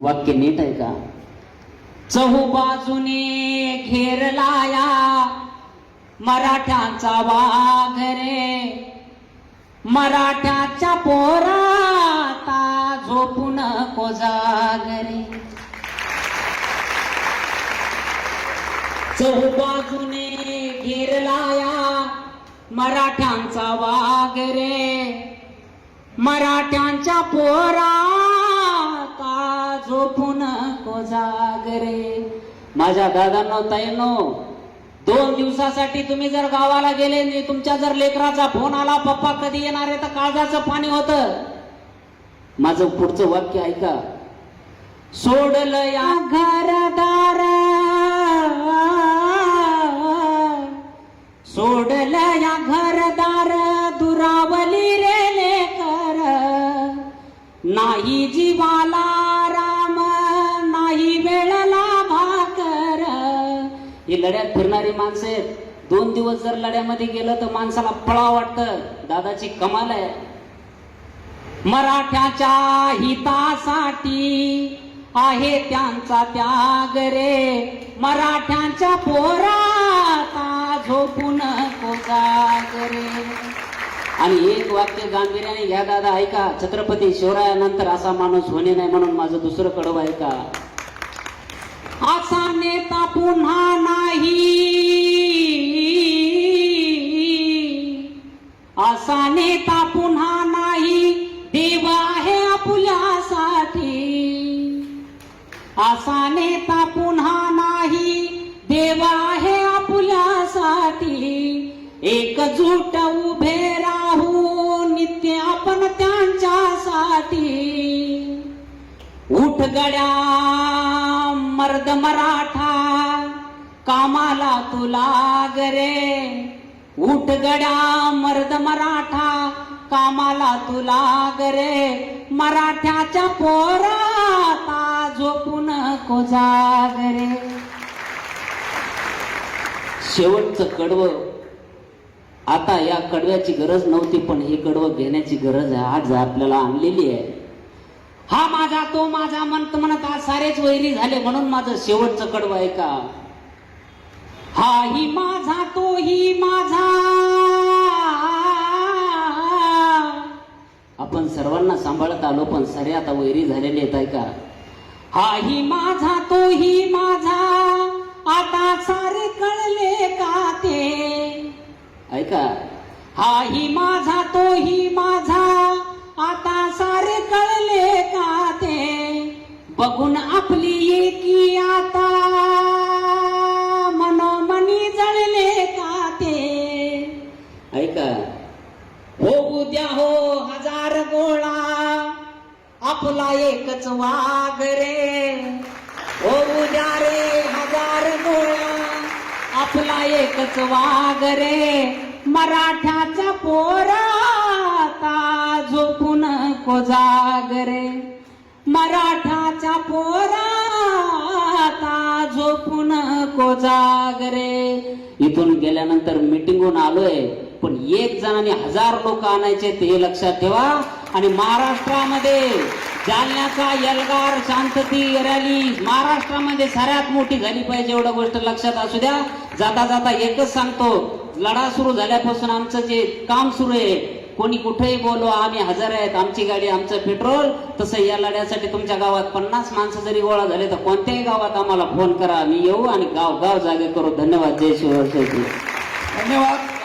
वाक्य नीट आहे का? चहू बाजूने घेरलाया मराठ्यांचा वाघ रे. मराठ्याच्या पोराता झोपून कोजागरे चहू बाजूने घेरलाया मराठ्यांचा वाघ रे. मराठ्यांच्या पोरा का नको जागरे माझ्या दादांनो ताईंनो दोन दिवसासाठी तुम्ही जर गावाला गेले नाही तुमच्या जर लेकराचा फोन आला पप्पा कधी येणार आहे? तर काळजाचं पाणी होत. माझं पुढचं वाक्य ऐका. सोडलं या घरदार. सोडलं या घरदार दुरावली रे लेकर. नाही जीवाला ही लढ्यात फिरणारी माणसं आहेत दोन दिवस जर लढ्यामध्ये गेलं तर माणसाला पळा वाटतं. दादाची कमाल आहे. मराठ्याच्या हितासाठी आहे त्यांचा त्याग रे. मराठ्यांच्या पोराता झोपून कोजाग रे. आणि एक वाक्य गांभीर्याने घ्या दादा ऐका. छत्रपती शिवरायानंतर असा माणूस होणे नाही म्हणून माझं दुसरं कडव ऐका असा नेता पुन्हा असा नेता पुन्हा नाही. देव आहे आपल्यासाठी एकजूट उभे राहू. नित्य आपण त्यांच्यासाठी. उठ गड्या मर्द मराठा कामाला तुला गरे उठ गड्या मर्द मराठा कामाला तुला गरे मराठ्याच्या पोरा झोपून कोजागरे शेवटचं कडवं आता या कडव्याची गरज नव्हती पण हे कडवं घेण्याची गरज आहे. आज आपल्याला आणलेली आहे. हा माझा तो माझा म्हणत म्हणत आज सारेच वैरी झाले म्हणून माझं शेवटचं कडवं आहे का? हा ही माझा तो ही माझा. आपण सर्वांना सांभाळत आलो पण सारे आता वैरी झालेले आहेत का? हाही माझा तोही माझा. आता सारे कळले का ते? ऐका. हाही माझा तोही माझा. आता सारे कळले का ते? बघून आपली एकी आता. मनोमनी जळले का ते? ऐका. हो उद्या हो. आपला एकच वाघ रे. ओ उद्या रे हजार गोळा आपला एकच वाघ रे. मराठ्याचा पोराता झोपून को जाग रे. मराठाच्या पोराता झोपून को जाग रे. इथून गेल्यानंतर मिटिंगहून आलोय पण एक जणाने हजार लोक आणायचे ते लक्षात ठेवा. आणि महाराष्ट्रामध्ये जालन्याचा यलगार शांतती रॅली. महाराष्ट्रामध्ये सगळ्यात मोठी झाली पाहिजे एवढं गोष्ट लक्षात असू द्या. जाता जाता एकच सांगतो लढा सुरू झाल्यापासून आमचं जे काम सुरू आहे कोणी कुठेही बोलो आम्ही हजर आहेत आमची गाडी आमचं पेट्रोल तसं या लढ्यासाठी तुमच्या गावात पन्नास माणसं जरी गोळा झाले तर कोणत्याही गावात आम्हाला फोन करा. मी येऊ आणि गाव गाव जागे करू. धन्यवाद. जय शिवराय धन्यवाद.